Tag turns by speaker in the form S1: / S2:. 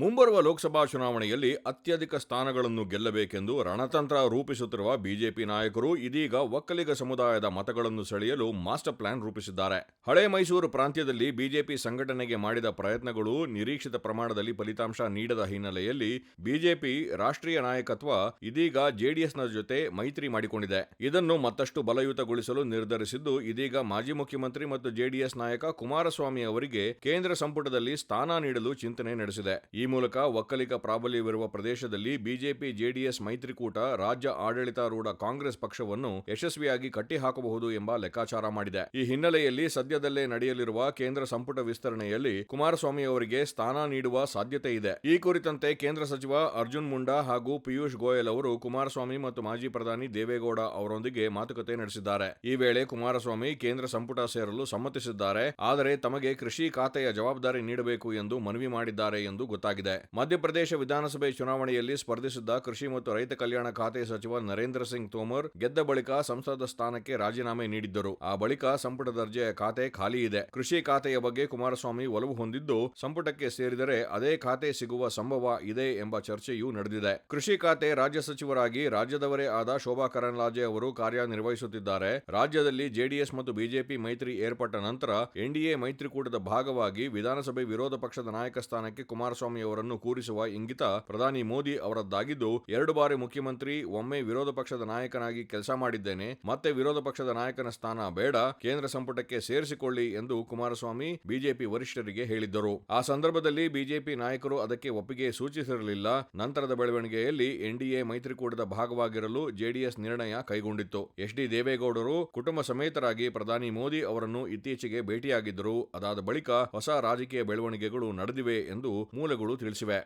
S1: ಮುಂಬರುವ ಲೋಕಸಭಾ ಚುನಾವಣೆಯಲ್ಲಿ ಅತ್ಯಧಿಕ ಸ್ಥಾನಗಳನ್ನು ಗೆಲ್ಲಬೇಕೆಂದು ರಣತಂತ್ರ ರೂಪಿಸುತ್ತಿರುವ ಬಿಜೆಪಿ ನಾಯಕರು ಇದೀಗ ಒಕ್ಕಲಿಗ ಸಮುದಾಯದ ಮತಗಳನ್ನು ಸೆಳೆಯಲು ಮಾಸ್ಟರ್ ಪ್ಲಾನ್ ರೂಪಿಸಿದ್ದಾರೆ. ಹಳೆ ಮೈಸೂರು ಪ್ರಾಂತ್ಯದಲ್ಲಿ ಬಿಜೆಪಿ ಸಂಘಟನೆಗೆ ಮಾಡಿದ ಪ್ರಯತ್ನಗಳು ನಿರೀಕ್ಷಿತ ಪ್ರಮಾಣದಲ್ಲಿ ಫಲಿತಾಂಶ ನೀಡದ ಹಿನ್ನೆಲೆಯಲ್ಲಿ ಬಿಜೆಪಿ ರಾಷ್ಟ್ರೀಯ ನಾಯಕತ್ವ ಇದೀಗ ಜೆಡಿಎಸ್ನ ಜೊತೆ ಮೈತ್ರಿ ಮಾಡಿಕೊಂಡಿದೆ. ಇದನ್ನು ಮತ್ತಷ್ಟು ಬಲಯುತಗೊಳಿಸಲು ನಿರ್ಧರಿಸಿದ್ದು ಇದೀಗ ಮಾಜಿ ಮುಖ್ಯಮಂತ್ರಿ ಮತ್ತು ಜೆಡಿಎಸ್ ನಾಯಕ ಕುಮಾರಸ್ವಾಮಿ ಅವರಿಗೆ ಕೇಂದ್ರ ಸಂಪುಟದಲ್ಲಿ ಸ್ಥಾನ ನೀಡಲು ಚಿಂತನೆ ನಡೆಸಿದೆ. ಈ ಮೂಲಕ ಒಕ್ಕಲಿಗ ಪ್ರಾಬಲ್ಯವಿರುವ ಪ್ರದೇಶದಲ್ಲಿ ಬಿಜೆಪಿ, ಜೆಡಿಎಸ್ ಮೈತ್ರಿಕೂಟ, ರಾಜ್ಯ ಆಡಳಿತಾರೂಢ ಕಾಂಗ್ರೆಸ್ ಪಕ್ಷವನ್ನು ಯಶಸ್ವಿಯಾಗಿ ಕಟ್ಟಿಹಾಕಬಹುದು ಎಂಬ ಲೆಕ್ಕಾಚಾರ ಮಾಡಿದೆ. ಈ ಹಿನ್ನೆಲೆಯಲ್ಲಿ ಸದ್ಯದಲ್ಲೇ ನಡೆಯಲಿರುವ ಕೇಂದ್ರ ಸಂಪುಟ ವಿಸ್ತರಣೆಯಲ್ಲಿ ಕುಮಾರಸ್ವಾಮಿ ಅವರಿಗೆ ಸ್ಥಾನ ನೀಡುವ ಸಾಧ್ಯತೆ ಇದೆ. ಈ ಕುರಿತಂತೆ ಕೇಂದ್ರ ಸಚಿವ ಅರ್ಜುನ್ ಮುಂಡಾ ಹಾಗೂ ಪಿಯೂಷ್ ಗೋಯಲ್ ಅವರು ಕುಮಾರಸ್ವಾಮಿ ಮತ್ತು ಮಾಜಿ ಪ್ರಧಾನಿ ದೇವೇಗೌಡ ಅವರೊಂದಿಗೆ ಮಾತುಕತೆ ನಡೆಸಿದ್ದಾರೆ. ಈ ವೇಳೆ ಕುಮಾರಸ್ವಾಮಿ ಕೇಂದ್ರ ಸಂಪುಟ ಸೇರಲು ಸಮ್ಮತಿಸಿದ್ದಾರೆ. ಆದರೆ ತಮಗೆ ಕೃಷಿ ಖಾತೆಯ ಜವಾಬ್ದಾರಿ ನೀಡಬೇಕು ಎಂದು ಮನವಿ ಮಾಡಿದ್ದಾರೆ ಎಂದು ಗೊತ್ತಾಗಿದೆ. ಮಧ್ಯಪ್ರದೇಶ ವಿಧಾನಸಭೆ ಚುನಾವಣೆಯಲ್ಲಿ ಸ್ಪರ್ಧಿಸಿದ್ದ ಕೃಷಿ ಮತ್ತು ರೈತ ಕಲ್ಯಾಣ ಖಾತೆ ಸಚಿವ ನರೇಂದ್ರ ಸಿಂಗ್ ತೋಮರ್ ಗೆದ್ದ ಬಳಿಕ ಸಂಸದ ಸ್ಥಾನಕ್ಕೆ ರಾಜೀನಾಮೆ ನೀಡಿದ್ದರು. ಆ ಬಳಿಕ ಸಂಪುಟ ದರ್ಜೆಯ ಖಾತೆ ಖಾಲಿ ಇದೆ. ಕೃಷಿ ಖಾತೆಯ ಬಗ್ಗೆ ಕುಮಾರಸ್ವಾಮಿ ಒಲವು ಹೊಂದಿದ್ದು, ಸಂಪುಟಕ್ಕೆ ಸೇರಿದರೆ ಅದೇ ಖಾತೆ ಸಿಗುವ ಸಂಭವ ಇದೆ ಎಂಬ ಚರ್ಚೆಯೂ ನಡೆದಿದೆ. ಕೃಷಿ ಖಾತೆ ರಾಜ್ಯ ಸಚಿವರಾಗಿ ರಾಜ್ಯದವರೇ ಆದ ಶೋಭಾ ಕರಂದ್ಲಾಜೆ ಅವರು ಕಾರ್ಯನಿರ್ವಹಿಸುತ್ತಿದ್ದಾರೆ. ರಾಜ್ಯದಲ್ಲಿ ಜೆಡಿಎಸ್ ಮತ್ತು ಬಿಜೆಪಿ ಮೈತ್ರಿ ಏರ್ಪಟ್ಟ ನಂತರ ಎನ್ಡಿಎ ಮೈತ್ರಿಕೂಟದ ಭಾಗವಾಗಿ ವಿಧಾನಸಭೆ ವಿರೋಧ ಪಕ್ಷದ ನಾಯಕ ಸ್ಥಾನಕ್ಕೆ ಕುಮಾರಸ್ವಾಮಿ ಅವರನ್ನು ಕೂರಿಸುವ ಇಂಗಿತ ಪ್ರಧಾನಿ ಮೋದಿ ಅವರದ್ದಾಗಿದ್ದು, ಎರಡು ಬಾರಿ ಮುಖ್ಯಮಂತ್ರಿ, ಒಮ್ಮೆ ವಿರೋಧ ಪಕ್ಷದ ನಾಯಕನಾಗಿ ಕೆಲಸ ಮಾಡಿದ್ದೇನೆ. ಮತ್ತೆ ವಿರೋಧ ಪಕ್ಷದ ನಾಯಕನ ಸ್ಥಾನ ಬೇಡ, ಕೇಂದ್ರ ಸಂಪುಟಕ್ಕೆ ಸೇರಿಸಿಕೊಳ್ಳಿ ಎಂದು ಕುಮಾರಸ್ವಾಮಿ ಬಿಜೆಪಿ ವರಿಷ್ಠರಿಗೆ ಹೇಳಿದ್ದರು. ಆ ಸಂದರ್ಭದಲ್ಲಿ ಬಿಜೆಪಿ ನಾಯಕರು ಅದಕ್ಕೆ ಒಪ್ಪಿಗೆ ಸೂಚಿಸಿರಲಿಲ್ಲ. ನಂತರದ ಬೆಳವಣಿಗೆಯಲ್ಲಿ ಎನ್ಡಿಎ ಮೈತ್ರಿಕೂಟದ ಭಾಗವಾಗಿರಲು ಜೆಡಿಎಸ್ ನಿರ್ಣಯ ಕೈಗೊಂಡಿತ್ತು. ಎಚ್ ಡಿ ದೇವೇಗೌಡರು ಕುಟುಂಬ ಸಮೇತರಾಗಿ ಪ್ರಧಾನಿ ಮೋದಿ ಅವರನ್ನು ಇತ್ತೀಚೆಗೆ ಭೇಟಿಯಾಗಿದ್ದರು. ಅದಾದ ಬಳಿಕ ಹೊಸ ರಾಜಕೀಯ ಬೆಳವಣಿಗೆಗಳು ನಡೆದಿವೆ ಎಂದು ಮೂಲಗಳು ತಿಳಿಸಿವೆ.